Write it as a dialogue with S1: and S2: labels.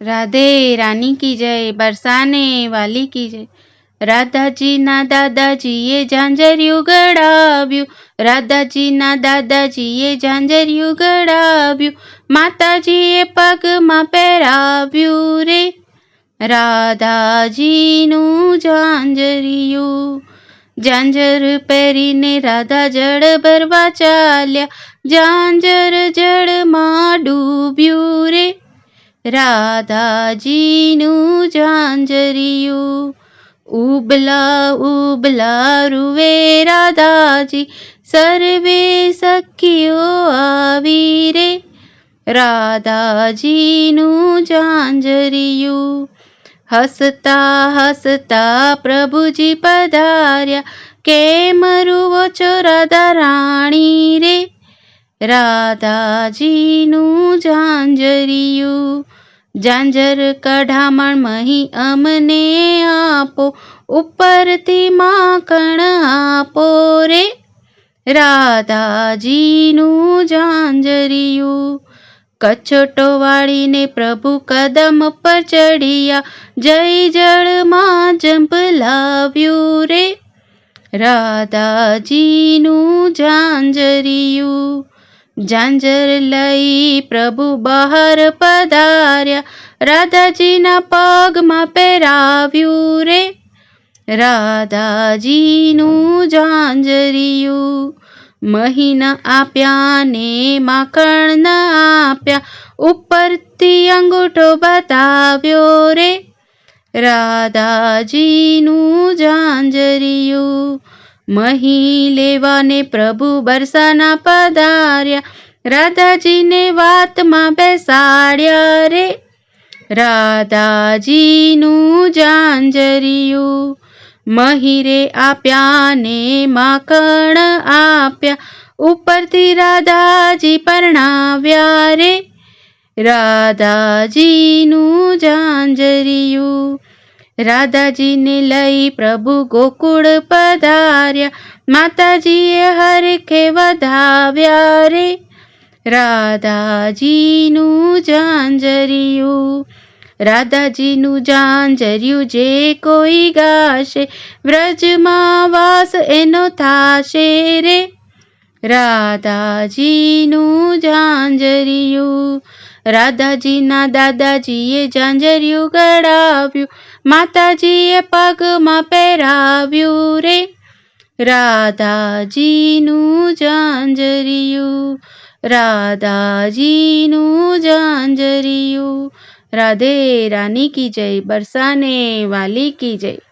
S1: રાધે રાની કી જય બરસાને વાલી કી જય રાધાજીના દાદાજીએ ઝાંઝર્યું ગળાવ્યું રાધાજીના દાદાજીએ ઝાંઝર્યું ગળાવ્યું માતાજીએ પગમાં પહેરાવ્યું રે રાધાજીનું ઝાંઝરિયું ઝાંઝર પહેરીને રાધા જળ ભરવા ચાલ્યા ઝાંઝર જળમાં ડૂબ્યું રે રાધાજીનું ઝાંઝરિયું ઉબલા ઉબલા રૂવે રાધાજી, સર્વે સખીઓ આવી રે. રાધાજીનું ઝાંઝરિયું હસતા હસતા પ્રભુજી પધાર્યા. કેમ રૂવો છો રાધા રાણી રે? રાધાજીનું ઝાંઝરિયું. ઝાંઝર કઢામણ મહી અમને આપો, ઉપરથી માખણ આપો રે. રાધાજીનું ઝાંઝરિયું. કચોટો વાળીને પ્રભુ કદમ પર ચડિયા જય જળમાં જંપલાવ્યું રે. રાધાજીનું ઝાંઝરિયું. ઝાંઝર લઈ પ્રભુ બહાર પધાર્યા. રાધાજીના પગમાં પહેરાવ્યું રે. રાધાજીનું ઝાંઝરિયું મહિના આપ્યા ને માખણ આપ્યા. ઉપરથી અંગૂઠો બતાવ્યો રે. રાધાજીનું મહી લેવાને પ્રભુ બરસાના પધાર્યા. રાધાજીને વાતમાં બેસાડ્યા રે. રાધાજીનું જાંજરિયું મહિરે આપ્યા ને માખણ આપ્યા. ઉપરથી રાધાજી પરણાવ્યા રે. રાધાજીનું ઝાંઝરિયું રાધાજીને લઈ પ્રભુ ગોકુળ પધાર્યા. માતાજીએ હરખે વધાવ્યા રે. રાધાજીનું જાંજરિયું રાધાજીનું જાંજરિયું જે કોઈ ગાશે, વ્રજમાં વાસ એનો થાશે રે. રાધાજીનું જાંજરિયું રાધાજીના દાદાજીએ ઝાંઝરિયું ગળાવ્યું. માતાજીએ પગમાં પહેરાવ્યું રે. રાધાજીનું જાંજરિયું રાધાજીનું જાંજરિયું રાધે રાની કી જય, બરસાને વાલી કી જય.